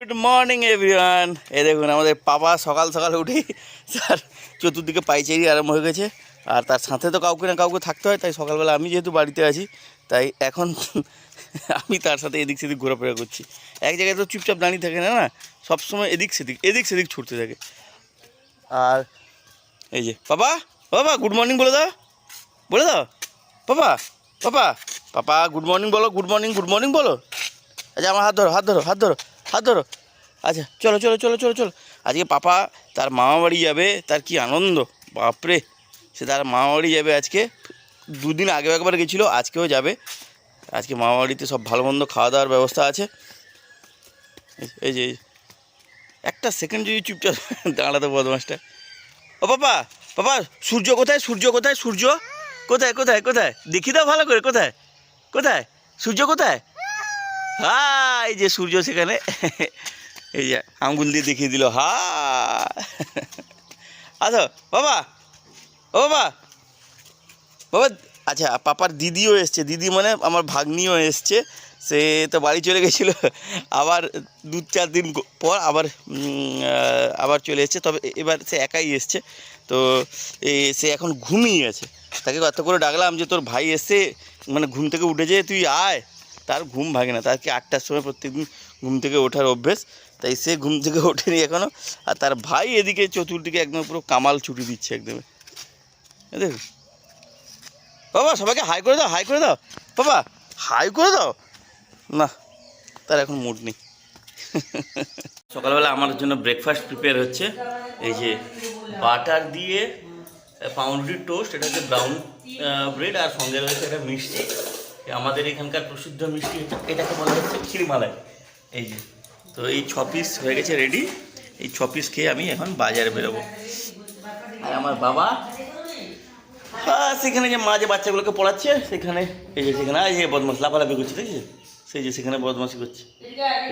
Good morning everyone এই দেখুন, আমাদের পাপা সকাল সকাল উঠেই স্যার চতুর্দিকে পাইচারি আরম্ভ হয়ে গেছে। আর তার সাথে তো কাউকে না কাউকে থাকতে হয়, তাই সকালবেলা আমি যেহেতু বাড়িতে আছি, তাই এখন আমি তার সাথে এদিক সেদিক ঘোরাফেরা করছি। এক জায়গায় তো চুপচাপ দাঁড়িয়ে থাকে না না? সবসময় এদিক সেদিক এদিক সেদিক ছুটতে থাকে। আর এই যে বাবা বাবা গুড মর্নিং বলে দাও বলে দাও। পাপা পাপা পাপা গুড মর্নিং বলো গুড মর্নিং গুড মর্নিং বলো। আচ্ছা আমার হাত ধরো হাত ধরো হাত ধরো। হাত ধরো। আচ্ছা চলো চলো চলো চলো চলো। আজকে পাপা তার মামা বাড়ি যাবে, তার কি আনন্দ? বাপরে, সে তার মামা বাড়ি যাবে আজকে। দুদিন আগে একবার গেছিল, আজকেও যাবে। আজকে মামা বাড়িতে সব ভালো মন্দ খাওয়া দাওয়ার ব্যবস্থা আছে। এই- যে। একটা সেকেন্ড যদি চুপচাপ দাঁড়াতো বদমাসটা ও পাপা পাপা, সূর্য কোথায়? সূর্য কোথায়? সূর্য? কোথায় কোথায় কোথায়? দেখি দাও ভালো করে, কোথায়? কোথায়? সূর্য কোথায়? হ্যাঁ এই যে সূর্য সেখানে। এই যে আঙ্গুল দিয়ে দেখিয়ে দিল হা আচ্ছা বাবা, ও বাবা। বাবা আচ্ছা পাপার দিদিও এসছে। দিদি মানে আমার ভাগ্নিও এসছে। সে তো বাড়ি চলে গেছিল। আবার দু চার দিন পর আবার আবার চলে এসছে। তবে এবার সে একাই এসছে। তো সে এখন ঘুমিয়ে আছে। তাকে কত করে ডাকলাম যে তোর ভাই এসছে মানে ঘুম থেকে উঠে উঠেছে তুই আয়। তার ঘুম ভাঙে না। তার কি আটটার সময় প্রত্যেকদিন ঘুম থেকে ওঠার অভ্যেস? তাই সে ঘুম থেকে ওঠেনি এখনও আর তার ভাই এদিকে চতুর্দিকে একদম পুরো কামাল ছুটি দিচ্ছে একদম। এই দেখুন বাবা, সবাইকে হাই করে দাও, হাই করে দাও। বাবা, হাই করে দাও। না, তার এখন মুড নেই। সকালবেলা আমার জন্য ব্রেকফাস্ট প্রিপেয়ার হচ্ছে। এই যে বাটার দিয়ে পাউন্ডি টোস্ট এটা হচ্ছে ব্রাউন ব্রেড আর সঙ্গে রয়েছে একটা মিষ্টি। আমাদের এখানকার প্রসিদ্ধ মিষ্টি এটা এটাকে বলা হচ্ছে ক্ষীরমালাই এই যে তো এই ছ পিস হয়ে গেছে রেডি এই ছ পিস খেয়ে আমি এখন বাজারে বেরোবো আর আমার বাবা হ্যাঁ সেখানে যে মা যে বাচ্চাগুলোকে পড়াচ্ছে সেখানে এই যে সেখানে এই যে বদমাস লাফালাফি করছে দেখছি সেই যে সেখানে বদমাসি করছে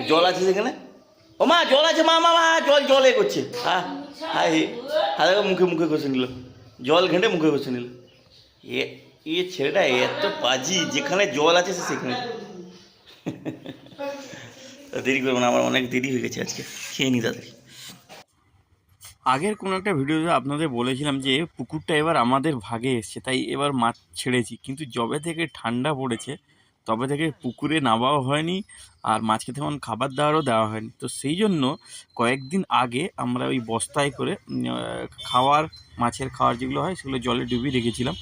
জল আছে সেখানে ও মা জল আছে মা মা মা জল জলে করছে হ্যাঁ হ্যাঁ হ্যাঁ মুখে মুখে কষে নিল জল ঘেঁটে মুখে কষে নিল এ ছেলেটা এত পাজি, যেখানে জল আছে সেখানে। দেরি করব না, আমার অনেক দেরি হয়ে গেছে আজকে, খেয়ে নি তাদের আগের কোনো একটা ভিডিওতে আপনাদের বলেছিলাম যে, পুকুরটা এবার আমাদের ভাগে এসছে, তাই এবার মাছ ছেড়েছি। কিন্তু যবে থেকে ঠান্ডা পড়েছে, তবে থেকে পুকুরে নামাও হয়নি আর মাছকে তেমন খাবার দাবারও দেওয়া হয়নি। তো সেই জন্য কয়েকদিন আগে আমরা ওই বস্তায় করে খাওয়ার, মাছের খাওয়ার যেগুলো হয়, সেগুলো জলে ডুবিয়ে রেখেছিলাম।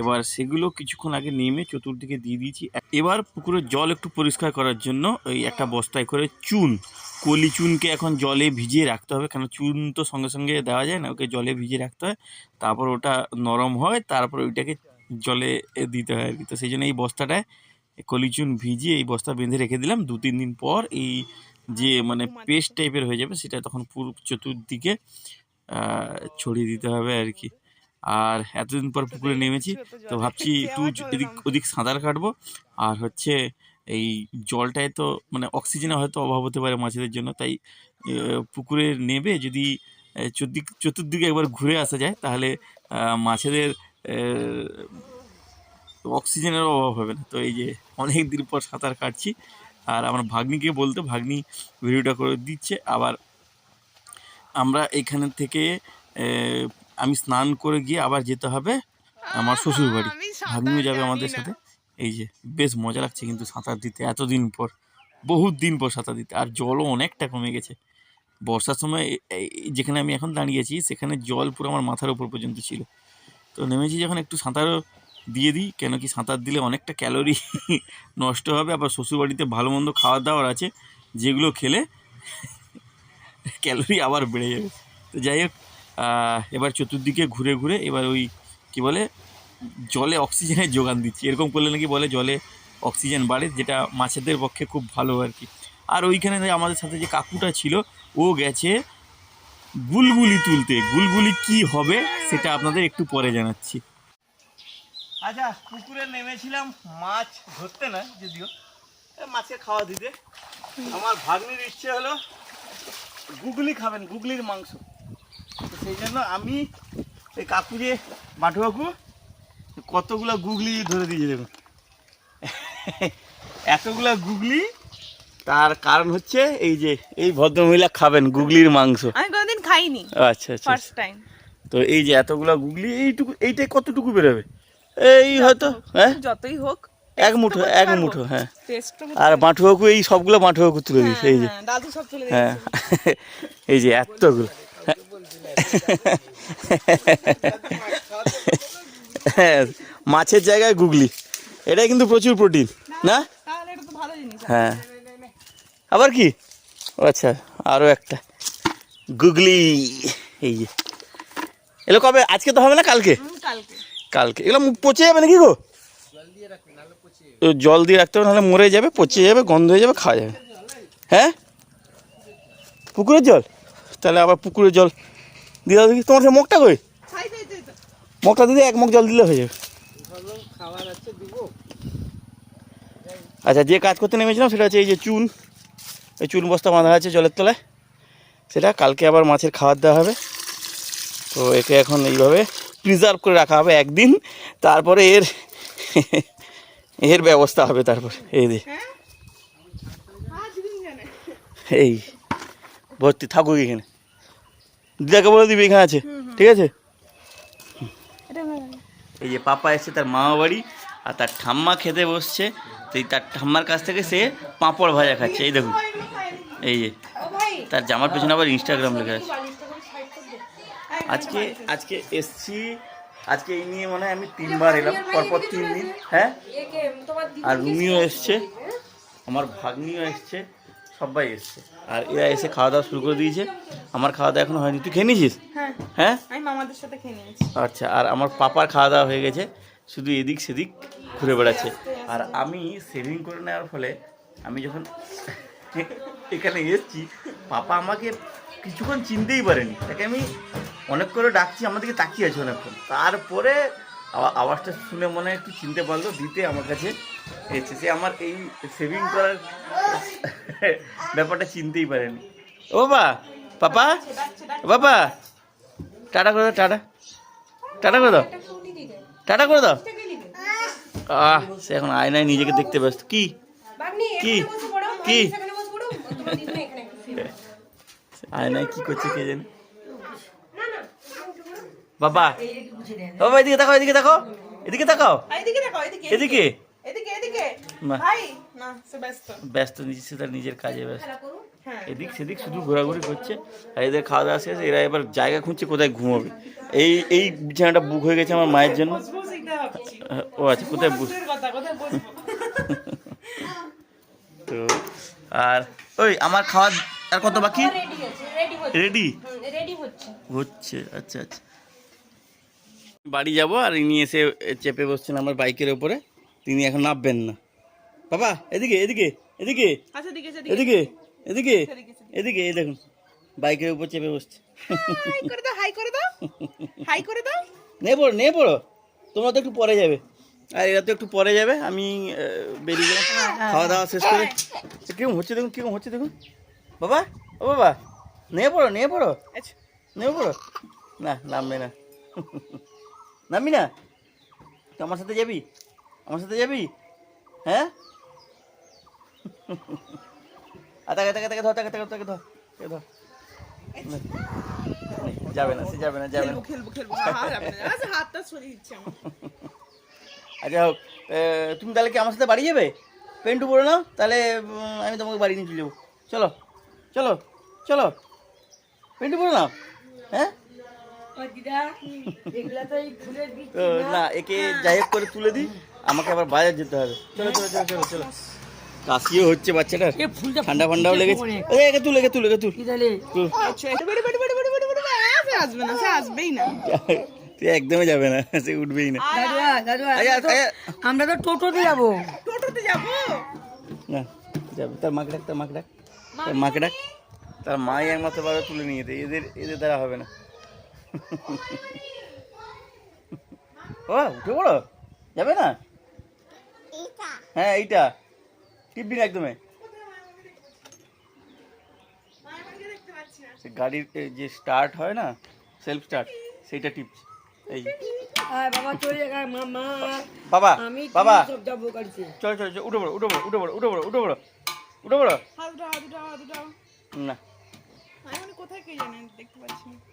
এবার সেগুলো কিছুক্ষণ আগে নেমে চতুর্দিকে দিয়ে দিয়েছি। এবার পুকুরের জল একটু পরিষ্কার করার জন্য ওই একটা বস্তায় করে চুন, কলি চুনকে এখন জলে ভিজিয়ে রাখতে হবে। কেন চুন তো সঙ্গে সঙ্গে দেওয়া যায় না, ওকে জলে ভিজিয়ে রাখতে হয়। তারপর ওটা নরম হয়, তারপর ওইটাকে জলে দিতে হয় আর কি। তো সেই জন্য এই বস্তাটায় কলি চুন ভিজিয়ে এই বস্তা বেঁধে রেখে দিলাম। দু, তিন দিন পর এই যে মানে পেস্ট টাইপের হয়ে যাবে, সেটা তখন পুরো চতুর্দিকে ছড়িয়ে দিতে হবে আর কি। আর এতদিন পর পুকুরে নেমেছি তো ভাবছি একটু এদিক ওদিক সাঁতার কাটবো। আর হচ্ছে এই জলটায় তো মানে অক্সিজেনের হয়তো অভাব হতে পারে মাছেদের জন্য তাই পুকুরে নেবে যদি চতুর্দিক চতুর্দিকে একবার ঘুরে আসা যায় তাহলে মাছেদের অক্সিজেনের অভাব হবে না। তো এই যে অনেক দিন পর সাঁতার কাটছি। আর আমার ভাগ্নিকে বলতে ভাগ্নি ভিডিওটা করে দিচ্ছে। আবার আমরা এখানে থেকে আমি স্নান করে গিয়ে আবার যেতে হবে আমার শ্বশুর বাড়ি ভাগ্নিও যাবে আমাদের সাথে। এই যে বেশ মজা লাগছে কিন্তু সাঁতার দিতে এতদিন পর বহুত দিন পর সাঁতার দিতে। আর জলও অনেকটা কমে গেছে। বর্ষার সময় যেখানে আমি এখন দাঁড়িয়েছি সেখানে জল পুরো আমার মাথার উপর পর্যন্ত ছিল। তো নেমেছি যখন একটু সাঁতারও দিয়ে দিই কেন কি সাঁতার দিলে অনেকটা ক্যালোরি নষ্ট হবে। আবার শ্বশুরবাড়িতে ভালো মন্দ খাওয়ার দাওয়ার আছে যেগুলো খেলে ক্যালোরি আবার বেড়ে যাবে। তো যাই হোক এবার চতুর্দিকে ঘুরে ঘুরে এবার ওই কি বলে জলে অক্সিজেনের যোগান দিচ্ছি। এরকম করলে নাকি বলে জলে অক্সিজেন বাড়ে যেটা মাছেদের পক্ষে খুব ভালো আর কি। আর ওইখানে আমাদের সাথে যে কাকুটা ছিল ও গেছে গুলগুলি তুলতে। গুলগুলি কি হবে সেটা আপনাদের একটু পরে জানাচ্ছি। আচ্ছা পুকুরে নেমেছিলাম মাছ ধরতে না যদিও। এ, মাছকে খাওয়া দিতে। আমার ভাগ্নির ইচ্ছে হলো গুগলি খাবেন গুগলির মাংস। সেই জন্য আমি এই কাকু যে বাটু কাকু কতগুলো গুগলি ধরে দিয়েছে দেখুন। এতগুলা গুগলি তার কারণ হচ্ছে এই যে এই ভদ্রমহিলা খাবেন গুগলির মাংস। আমি কোনোদিন খাইনি। আচ্ছা আচ্ছা ফার্স্ট টাইম তো এই যে এতগুলা গুগলি এইটুকু এইটাই কতটুকু বেরোবে? এই হয়তো হ্যাঁ? যতই হোক এক মুঠো এক মুঠো হ্যাঁ। আর মাঠু কাকু এই সবগুলো মাঠু কাকু তুলে দিয়েছে এই যে। সব চলে হ্যাঁ। এই যে এতগুলো। হ্যাঁ মাছের জায়গায় গুগলি। এটা কিন্তু প্রচুর প্রোটিন না? তাহলে এটা তো ভালো জিনিস হ্যাঁ। আবার কি? আচ্ছা আরও একটা। গুগলি এই যে। এগুলো কবে? আজকে তো হবে না কালকে? কালকে। কালকে। এগুলো পচে যাবে নাকি গো? জল দিয়ে রাখতে হবে নাহলে মরে যাবে পচে যাবে গন্ধ হয়ে যাবে খাওয়া যাবে। হ্যাঁ? পুকুরের জল? তাহলে আবার পুকুরের জল দিয়ে দাও দেখি তোমার সে মুখটা কই? মুখটা দিলে এক মুখ জল দিলে হয়ে যাবে। আচ্ছা যে কাজ করতে নেমেছিলাম সেটা হচ্ছে এই যে চুন। এই চুন বস্তা বাঁধা আছে জলের তলায়। সেটা কালকে আবার মাছের খাবার দেওয়া হবে। তো একে এখন এইভাবে প্রিজার্ভ করে রাখা হবে একদিন। তারপরে এর এর ব্যবস্থা হবে তারপর। এই যে। হ্যাঁ? আজ দিন জানে। এই ভর্তি থাকুক এখানে। দিদাকে বলে দিবি এখানে আছে। ঠিক আছে? এই যে পাপা এসছে তার মামা বাড়ি আর তার ঠাম্মা খেতে বসছে। তো তার ঠাম্মার কাছ থেকে সে পাঁপড় ভাজা খাচ্ছে এই দেখুন। এই যে তার জামার পেছনে আবার ইনস্টাগ্রাম লেখা আছে। আজকে আজকে এসছি আজকে এই নিয়ে মনে হয় আমি তিনবার এলাম পরপর তিন দিন হ্যাঁ? আর রুমিও এসছে আমার ভাগ্নিও এসছে। সবাই এসছে। আর এরা এসে খাওয়া দাওয়া শুরু করে দিয়েছে। আমার খাওয়া দাওয়া এখনও হয়নি। তুই খেয়ে নিয়েছিস? হ্যাঁ। হ্যাঁ? আমি মামাদের সাথে খেয়ে নিয়েছি। আচ্ছা আর আমার পাপার খাওয়া দাওয়া হয়ে গেছে। শুধু এদিক সেদিক ঘুরে বেড়াচ্ছে। আর আমি সেভিং করে নেওয়ার ফলে আমি যখন এখানে এসেছি পাপা আমাকে কিছুক্ষণ চিনতেই পারেনি। তাকে আমি অনেক করে ডাকছি আমাদেরকে তাকিয়ে আছে অনেকক্ষণ। তারপরে আওয়াজটা শুনে মনে হয় একটু চিনতে পারল দিতে আমার কাছে এসেছে। সে আমার এই সেভিং করার ব্যাপারটা চিনতেই পারেনি। ও বাবা পাপা? বাবা টাটা করে দাও টাটা। টাটা করে দাও। টাটা করে দাও। আহ সে এখন আয়নায় নিজেকে দেখতে ব্যস্ত। কি? কি? কি? আয়নায় কি করছে কে জানে? বাবা। বাবা এদিকে তাকাও এদিকে তাকাও। এদিকে আর এদিকে দেখো এদিকে এদিকে। এদিকে? এদিকে ভাই না সে ব্যস্ত। ব্যস্ত নিজে সে তার নিজের কাজে ব্যস্ত। হ্যাঁ। এদিক সেদিক শুধু ঘোরাঘুরি করছে। আর এদের খাওয়া দাওয়া শেষ এরা এবার জায়গা খুঁজছে কোথায় ঘুমাবে। এই এই বিছানাটা বুক হয়ে গেছে আমার মায়ের জন্য। ও আচ্ছা কোথায় বুক? তো আর ওই আমার খাওয়া আর কত বাকি? রেডি রেডি রেডি রেডি হচ্ছে। হচ্ছে আচ্ছা আচ্ছা। বাড়ি যাব আর ইনি এসে চেপে বসছেন আমার বাইকের ওপরে। তিনি এখন নামবেন না। বাবা এদিকে এদিকে এদিকে। আচ্ছা এসে এদিকে। এদিকে এদিকে এই দেখুন বাইকের উপর চেপে বসছে। হাই করে দাও হাই করে দাও। হাই করে দাও। নে পড়ো নে পড়ো তোমরা তো একটু পরে যাবে। আর এরা তো একটু পরে যাবে আমি বেরিয়ে গেলাম। খাওয়া দাওয়া শেষ করে। কীরকম হচ্ছে দেখুন কীরকম হচ্ছে দেখুন। বাবা ও বাবা নে পড়ো নে পড়ো আচ্ছা। নেমে পড়ো না নামবে না। নামবি না? তুই আমার সাথে যাবি? আমার সাথে যাবি? হ্যাঁ? তাকে তাকে তাকে ধর তাকে তাকে তাকে ধর তাকে ধর। নে, যাবে না সে যাবে না যাবে না। খেলব আচ্ছা হাতটা সরিয়ে দিচ্ছি আচ্ছা হোক তুমি তাহলে কি আমার সাথে বাড়ি যাবে? পেন্টু পরে নাও তাহলে আমি তোমাকে বাড়ি নিয়ে চলে যাব। চলো চলো চলো। পেন্টু পরে নাও হ্যাঁ? তো না। একে যাই হোক করে তুলে দিই আমাকে আবার বাজার যেতে হবে। চলো চলো চলো চলো চলো। কাশিও হচ্ছে বাচ্চাটার। ঠান্ডা ফান্ডাও লেগেছে। একে তুল তুল তুল। আচ্ছা আসবে না সে আসবেই না। তুই একদমই যাবে না সে উঠবেই না। আমরা তো- টোটোতে যাব। টোটোতে যাব? না যাবে। তার মাকে ডাক তার মাকে ডাক। তার মাকে ডাক। তার মাই একমাত্র তুলে নিয়ে যেতে এদের এদের দ্বারা হবে না। ও উঠে পড়ো। যাবে না? হ্যাঁ এইটা। টিপবি না একদমে। গাড়ির যে স্টার্ট হয় না সেলফ স্টার্ট সেইটা টিপছে। এই। যে। আয় বাবা চলে যা মামা বাবা আমি বাবা। সব যাব গাড়িতে চলো চলো চলো উঠে পড়ো উঠে পড়ো উঠে পড়ো উঠে পড়ো উঠে পড়ো উঠে পড়ো। হাত উঠাও হাত উঠাও হাত উঠাও। না। আমি মানে কোথায় কে জানেন দেখতে পাচ্ছি না।